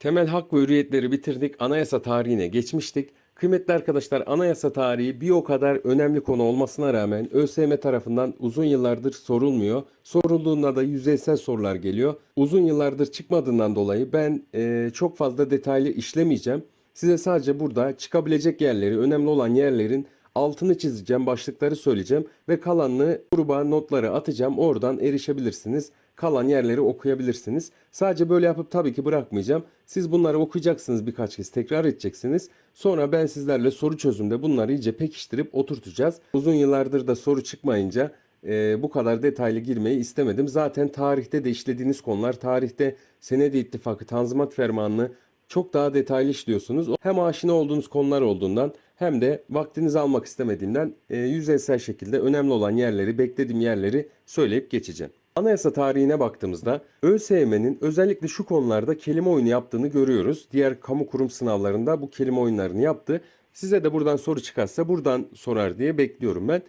Temel hak ve hürriyetleri bitirdik. Anayasa tarihine geçmiştik. Kıymetli arkadaşlar anayasa tarihi bir o kadar önemli konu olmasına rağmen ÖSYM tarafından uzun yıllardır sorulmuyor. Sorulduğunda da yüzeysel sorular geliyor. Uzun yıllardır çıkmadığından dolayı ben eee, çok fazla detaylı işlemeyeceğim. Size sadece burada çıkabilecek yerleri, önemli olan yerlerin altını çizeceğim, başlıkları söyleyeceğim ve kalanını gruba notları atacağım. Oradan erişebilirsiniz. Kalan yerleri okuyabilirsiniz. Sadece böyle yapıp tabii ki bırakmayacağım. Siz bunları okuyacaksınız birkaç kez tekrar edeceksiniz. Sonra ben sizlerle soru çözümde bunları iyice pekiştirip oturtacağız. Uzun yıllardır da soru çıkmayınca e, bu kadar detaylı girmeyi istemedim. Zaten tarihte de işlediğiniz konular, tarihte Senedi İttifakı, Tanzimat Fermanı'nı çok daha detaylı işliyorsunuz. Hem aşina olduğunuz konular olduğundan hem de vaktinizi almak istemediğimden e, yüzeysel şekilde önemli olan yerleri, beklediğim yerleri söyleyip geçeceğim. Anayasa tarihine baktığımızda ÖSYM'nin özellikle şu konularda kelime oyunu yaptığını görüyoruz. Diğer kamu kurum sınavlarında bu kelime oyunlarını yaptı. Size de buradan soru çıkarsa buradan sorar diye bekliyorum ben.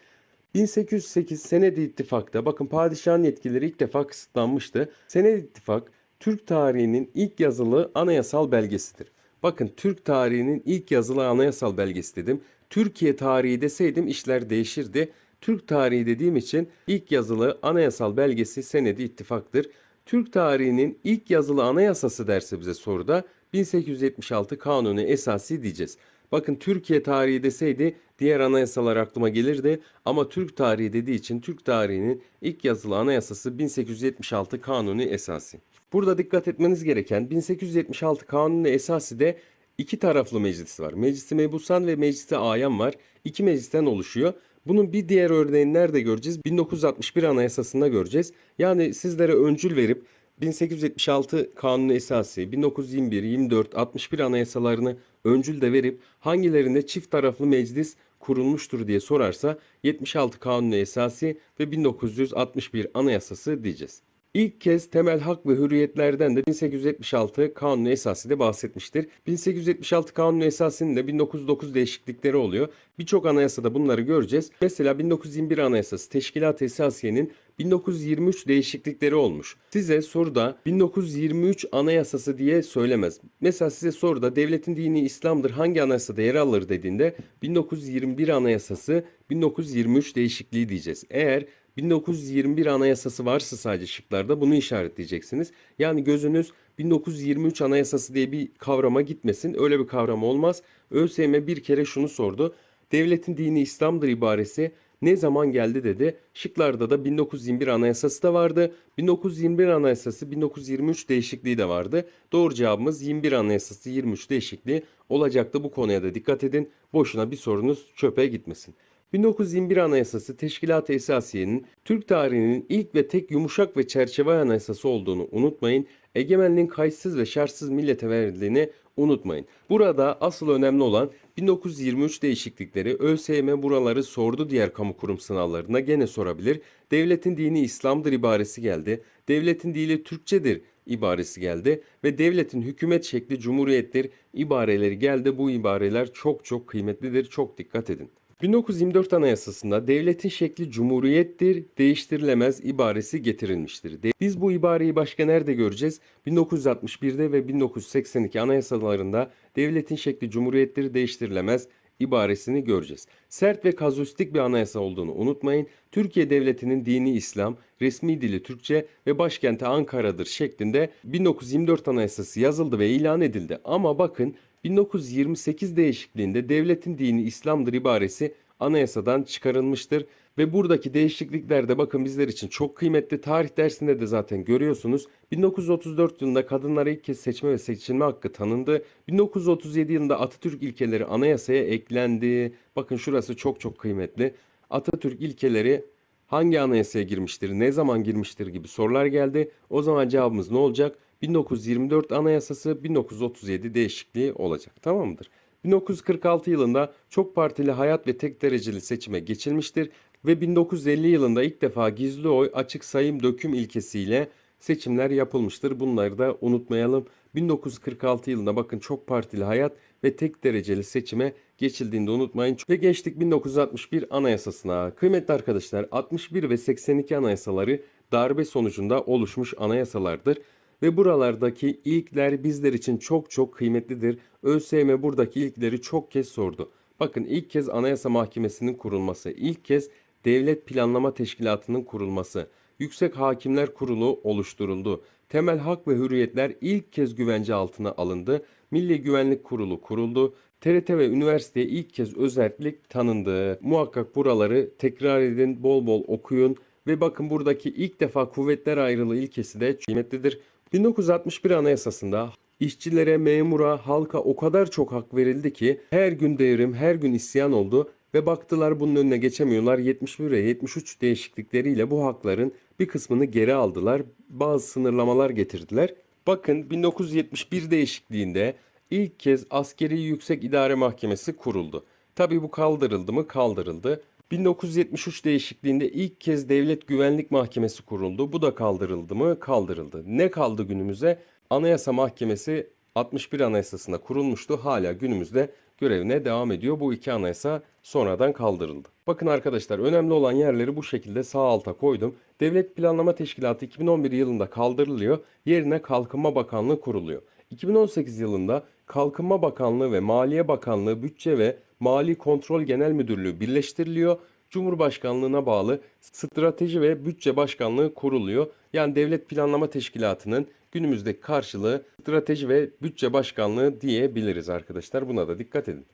1808 Senedi İttifak'ta bakın padişahın yetkileri ilk defa kısıtlanmıştı. Senedi İttifak Türk tarihinin ilk yazılı anayasal belgesidir. Bakın Türk tarihinin ilk yazılı anayasal belgesi dedim. Türkiye tarihi deseydim işler değişirdi. Türk tarihi dediğim için ilk yazılı anayasal belgesi Senedi İttifak'tır. Türk tarihinin ilk yazılı anayasası derse bize soruda 1876 Kanunu Esası diyeceğiz. Bakın Türkiye tarihi deseydi diğer anayasalar aklıma gelirdi ama Türk tarihi dediği için Türk tarihinin ilk yazılı anayasası 1876 Kanunu Esası. Burada dikkat etmeniz gereken 1876 Kanunu Esası de iki taraflı meclis var. Meclisi Mebusan ve Meclisi Ayan var. İki meclisten oluşuyor. Bunun bir diğer örneğini nerede göreceğiz? 1961 Anayasası'nda göreceğiz. Yani sizlere öncül verip 1876 Kanunu Esası, 1921, 24, 61 anayasalarını öncül de verip hangilerinde çift taraflı meclis kurulmuştur diye sorarsa 76 Kanunu Esası ve 1961 Anayasası diyeceğiz. İlk kez temel hak ve hürriyetlerden de 1876 Kanunu Esası de bahsetmiştir. 1876 Kanunu Esası'nın da 1909 değişiklikleri oluyor. Birçok anayasada bunları göreceğiz. Mesela 1921 Anayasası Teşkilat Esasiye'nin 1923 değişiklikleri olmuş. Size soruda 1923 Anayasası diye söylemez. Mesela size soruda devletin dini İslam'dır hangi anayasada yer alır dediğinde 1921 Anayasası 1923 değişikliği diyeceğiz. Eğer 1921 anayasası varsa sadece şıklarda bunu işaretleyeceksiniz. Yani gözünüz 1923 anayasası diye bir kavrama gitmesin. Öyle bir kavram olmaz. ÖSYM bir kere şunu sordu. Devletin dini İslam'dır ibaresi ne zaman geldi dedi. Şıklarda da 1921 anayasası da vardı. 1921 anayasası 1923 değişikliği de vardı. Doğru cevabımız 21 anayasası 23 değişikliği olacaktı. Bu konuya da dikkat edin. Boşuna bir sorunuz çöpe gitmesin. 1921 Anayasası Teşkilat-ı Esasiye'nin Türk tarihinin ilk ve tek yumuşak ve çerçeve anayasası olduğunu unutmayın. Egemenliğin kayıtsız ve şartsız millete verildiğini unutmayın. Burada asıl önemli olan 1923 değişiklikleri ÖSYM buraları sordu diğer kamu kurum sınavlarına gene sorabilir. Devletin dini İslam'dır ibaresi geldi. Devletin dili Türkçedir ibaresi geldi ve devletin hükümet şekli cumhuriyettir ibareleri geldi. Bu ibareler çok çok kıymetlidir. Çok dikkat edin. 1924 Anayasası'nda devletin şekli cumhuriyettir, değiştirilemez ibaresi getirilmiştir. Biz bu ibareyi başka nerede göreceğiz? 1961'de ve 1982 anayasalarında devletin şekli cumhuriyettir, değiştirilemez ibaresini göreceğiz. Sert ve kazuistik bir anayasa olduğunu unutmayın. Türkiye Devleti'nin dini İslam, resmi dili Türkçe ve başkenti Ankara'dır şeklinde 1924 Anayasası yazıldı ve ilan edildi. Ama bakın 1928 değişikliğinde devletin dini İslam'dır ibaresi anayasadan çıkarılmıştır ve buradaki değişiklikler de bakın bizler için çok kıymetli. Tarih dersinde de zaten görüyorsunuz. 1934 yılında kadınlara ilk kez seçme ve seçilme hakkı tanındı. 1937 yılında Atatürk ilkeleri anayasaya eklendi. Bakın şurası çok çok kıymetli. Atatürk ilkeleri hangi anayasaya girmiştir, ne zaman girmiştir gibi sorular geldi. O zaman cevabımız ne olacak? 1924 Anayasası 1937 değişikliği olacak. Tamam mıdır? 1946 yılında çok partili hayat ve tek dereceli seçime geçilmiştir ve 1950 yılında ilk defa gizli oy açık sayım döküm ilkesiyle seçimler yapılmıştır. Bunları da unutmayalım. 1946 yılında bakın çok partili hayat ve tek dereceli seçime geçildiğini de unutmayın. Ve geçtik 1961 anayasasına. Kıymetli arkadaşlar 61 ve 82 anayasaları darbe sonucunda oluşmuş anayasalardır. Ve buralardaki ilkler bizler için çok çok kıymetlidir. ÖSYM buradaki ilkleri çok kez sordu. Bakın ilk kez Anayasa Mahkemesi'nin kurulması, ilk kez Devlet Planlama Teşkilatı'nın kurulması, Yüksek Hakimler Kurulu oluşturuldu. Temel hak ve hürriyetler ilk kez güvence altına alındı. Milli Güvenlik Kurulu kuruldu. TRT ve üniversiteye ilk kez özellik tanındı. Muhakkak buraları tekrar edin, bol bol okuyun ve bakın buradaki ilk defa kuvvetler ayrılığı ilkesi de kıymetlidir. 1961 Anayasasında işçilere, memura, halka o kadar çok hak verildi ki her gün devrim, her gün isyan oldu ve baktılar bunun önüne geçemiyorlar. 71 ve 73 değişiklikleriyle bu hakların bir kısmını geri aldılar. Bazı sınırlamalar getirdiler. Bakın 1971 değişikliğinde ilk kez Askeri Yüksek İdare Mahkemesi kuruldu. Tabi bu kaldırıldı mı? Kaldırıldı. 1973 değişikliğinde ilk kez Devlet Güvenlik Mahkemesi kuruldu. Bu da kaldırıldı mı? Kaldırıldı. Ne kaldı günümüze? Anayasa Mahkemesi 61 Anayasasında kurulmuştu. Hala günümüzde görevine devam ediyor. Bu iki anayasa sonradan kaldırıldı. Bakın arkadaşlar önemli olan yerleri bu şekilde sağ alta koydum. Devlet Planlama Teşkilatı 2011 yılında kaldırılıyor. Yerine Kalkınma Bakanlığı kuruluyor. 2018 yılında Kalkınma Bakanlığı ve Maliye Bakanlığı Bütçe ve Mali Kontrol Genel Müdürlüğü birleştiriliyor. Cumhurbaşkanlığına bağlı Strateji ve Bütçe Başkanlığı kuruluyor. Yani Devlet Planlama Teşkilatı'nın günümüzdeki karşılığı Strateji ve Bütçe Başkanlığı diyebiliriz arkadaşlar. Buna da dikkat edin.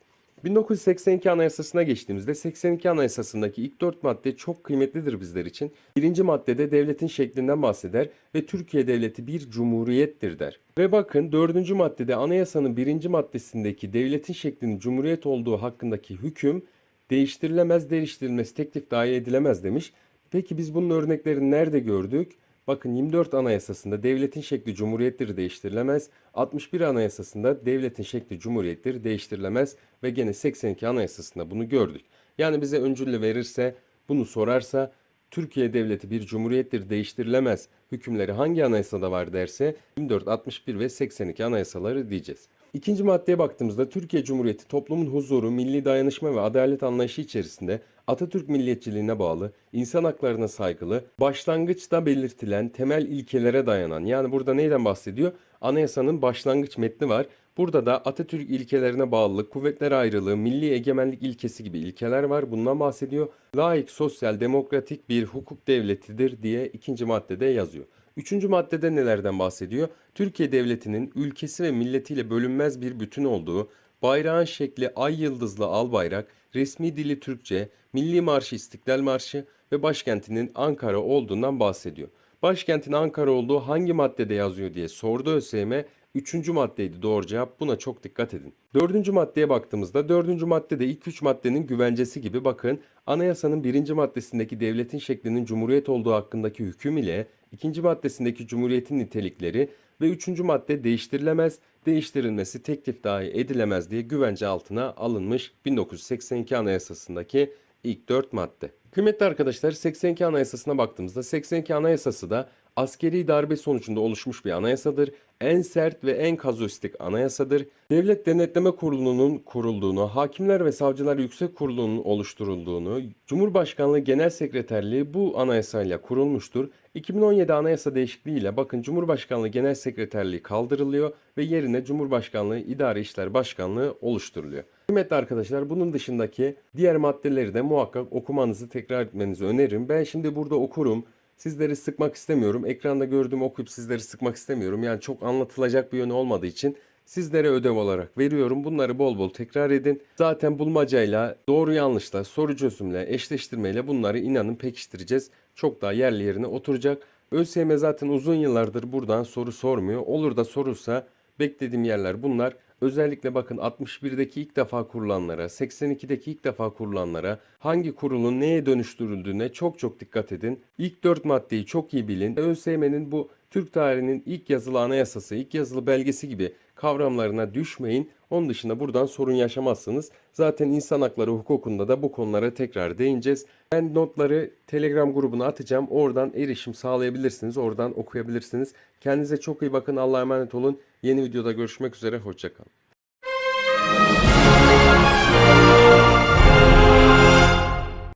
1982 Anayasası'na geçtiğimizde 82 Anayasası'ndaki ilk dört madde çok kıymetlidir bizler için. Birinci maddede devletin şeklinden bahseder ve Türkiye Devleti bir cumhuriyettir der. Ve bakın dördüncü maddede anayasanın birinci maddesindeki devletin şeklinin cumhuriyet olduğu hakkındaki hüküm değiştirilemez, değiştirilmesi teklif dahi edilemez demiş. Peki biz bunun örneklerini nerede gördük? Bakın 24 Anayasası'nda devletin şekli cumhuriyettir değiştirilemez. 61 Anayasası'nda devletin şekli cumhuriyettir değiştirilemez ve gene 82 Anayasası'nda bunu gördük. Yani bize öncülle verirse, bunu sorarsa Türkiye devleti bir cumhuriyettir değiştirilemez hükümleri hangi anayasada var derse 24, 61 ve 82 anayasaları diyeceğiz. İkinci maddeye baktığımızda Türkiye Cumhuriyeti toplumun huzuru, milli dayanışma ve adalet anlayışı içerisinde Atatürk milliyetçiliğine bağlı, insan haklarına saygılı, başlangıçta belirtilen temel ilkelere dayanan yani burada neyden bahsediyor? Anayasanın başlangıç metni var. Burada da Atatürk ilkelerine bağlılık, kuvvetler ayrılığı, milli egemenlik ilkesi gibi ilkeler var. Bundan bahsediyor. Laik, sosyal, demokratik bir hukuk devletidir diye ikinci maddede yazıyor. Üçüncü maddede nelerden bahsediyor? Türkiye Devleti'nin ülkesi ve milletiyle bölünmez bir bütün olduğu, bayrağın şekli ay yıldızlı al bayrak, resmi dili Türkçe, milli marşı İstiklal Marşı ve başkentinin Ankara olduğundan bahsediyor. Başkentin Ankara olduğu hangi maddede yazıyor diye sordu ÖSYM. Üçüncü maddeydi doğru cevap. Buna çok dikkat edin. Dördüncü maddeye baktığımızda dördüncü maddede ilk üç maddenin güvencesi gibi bakın anayasanın birinci maddesindeki devletin şeklinin cumhuriyet olduğu hakkındaki hüküm ile ikinci maddesindeki cumhuriyetin nitelikleri ve üçüncü madde değiştirilemez, değiştirilmesi teklif dahi edilemez diye güvence altına alınmış 1982 Anayasası'ndaki ilk dört madde. Kıymetli arkadaşlar 82 Anayasası'na baktığımızda 82 Anayasası da askeri darbe sonucunda oluşmuş bir anayasadır. En sert ve en kazüistik anayasadır. Devlet Denetleme Kurulu'nun kurulduğunu, Hakimler ve Savcılar Yüksek Kurulu'nun oluşturulduğunu, Cumhurbaşkanlığı Genel Sekreterliği bu anayasayla kurulmuştur. 2017 anayasa değişikliğiyle bakın Cumhurbaşkanlığı Genel Sekreterliği kaldırılıyor ve yerine Cumhurbaşkanlığı İdari İşler Başkanlığı oluşturuluyor. Kıymetli arkadaşlar bunun dışındaki diğer maddeleri de muhakkak okumanızı tekrar etmenizi öneririm. Ben şimdi burada okurum. Sizleri sıkmak istemiyorum. Ekranda gördüğüm okuyup sizleri sıkmak istemiyorum. Yani çok anlatılacak bir yönü olmadığı için sizlere ödev olarak veriyorum. Bunları bol bol tekrar edin. Zaten bulmacayla, doğru yanlışla, soru çözümle, eşleştirmeyle bunları inanın pekiştireceğiz. Çok daha yerli yerine oturacak. ÖSYM zaten uzun yıllardır buradan soru sormuyor. Olur da sorursa beklediğim yerler bunlar. Özellikle bakın 61'deki ilk defa kurulanlara, 82'deki ilk defa kurulanlara, hangi kurulun neye dönüştürüldüğüne çok çok dikkat edin. İlk 4 maddeyi çok iyi bilin. ÖSYM'nin bu Türk tarihinin ilk yazılı anayasası, ilk yazılı belgesi gibi kavramlarına düşmeyin. Onun dışında buradan sorun yaşamazsınız. Zaten insan hakları hukukunda da bu konulara tekrar değineceğiz. Ben notları Telegram grubuna atacağım. Oradan erişim sağlayabilirsiniz. Oradan okuyabilirsiniz. Kendinize çok iyi bakın. Allah'a emanet olun. Yeni videoda görüşmek üzere. Hoşçakalın.